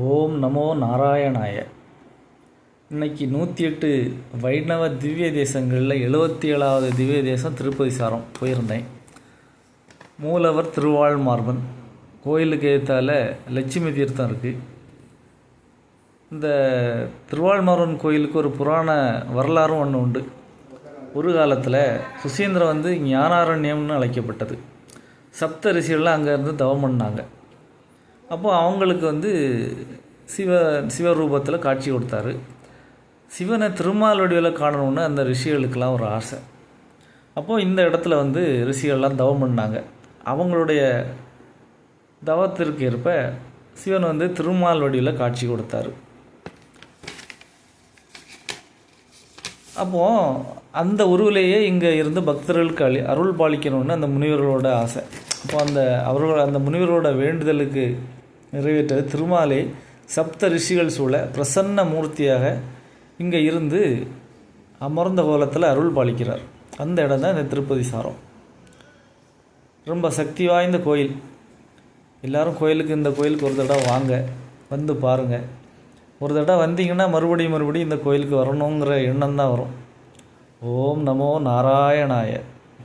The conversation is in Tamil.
ஓம் நமோ நாராயணாய. இன்னைக்கு நூற்றி எட்டு வைணவ திவ்ய தேசங்களில் எழுபத்தி ஏழாவது திவ்ய தேசம் திருப்பதி சாரம் போயிருந்தேன். மூலவர் திருவாழ்மார்பன் கோயிலுக்கு ஏற்றால லட்சுமி தீர்த்தம் இருக்குது இந்த திருவாழ்மார்பன் கோயிலுக்கு ஒரு புராண வரலாறும் ஒன்று உண்டு. ஒரு காலத்தில் சுசீந்திரம் வந்து ஞானாரண்யம்னு அழைக்கப்பட்டது. சப்த ரிஷிகள்லாம் அங்கேருந்து தவம் பண்ணாங்க. அப்போது அவங்களுக்கு வந்து சிவ சிவரூபத்தில் காட்சி கொடுத்தாரு. சிவனை திருமால் வடிவில் காணணும்னு அந்த ரிஷிகளுக்கெல்லாம் ஒரு ஆசை. அப்போது இந்த இடத்துல வந்து ரிஷிகள்லாம் தவம் பண்ணாங்க. அவங்களுடைய தவத்திற்கு ஏற்ப சிவன் வந்து திருமால் வடிவில் காட்சி கொடுத்தாரு. அப்போது அந்த உருவிலேயே இங்கே இருந்து பக்தர்களுக்கு அழி அருள் பாலிக்கணும்னு அந்த முனிவர்களோட ஆசை. அப்போ அந்த அவர்கள் அந்த முனிவரோட வேண்டுதலுக்கு நிறைவேற்றது. திருமாலை சப்த ரிஷிகள் சூழ பிரசன்ன மூர்த்தியாக இங்கே இருந்து அமர்ந்த கோலத்தில் அருள் பாலிக்கிறார். அந்த இடம் தான் இந்த திருப்பதி சாரம். ரொம்ப சக்தி வாய்ந்த கோயில். எல்லோரும் கோயிலுக்கு இந்த கோயிலுக்கு ஒரு தடவை வாங்க வந்து பாருங்கள் ஒரு தடவை வந்தீங்கன்னா மறுபடியும் மறுபடியும் இந்த கோயிலுக்கு வரணுங்கிற எண்ணம் தான் வரும். ஓம் நமோ நாராயணாய.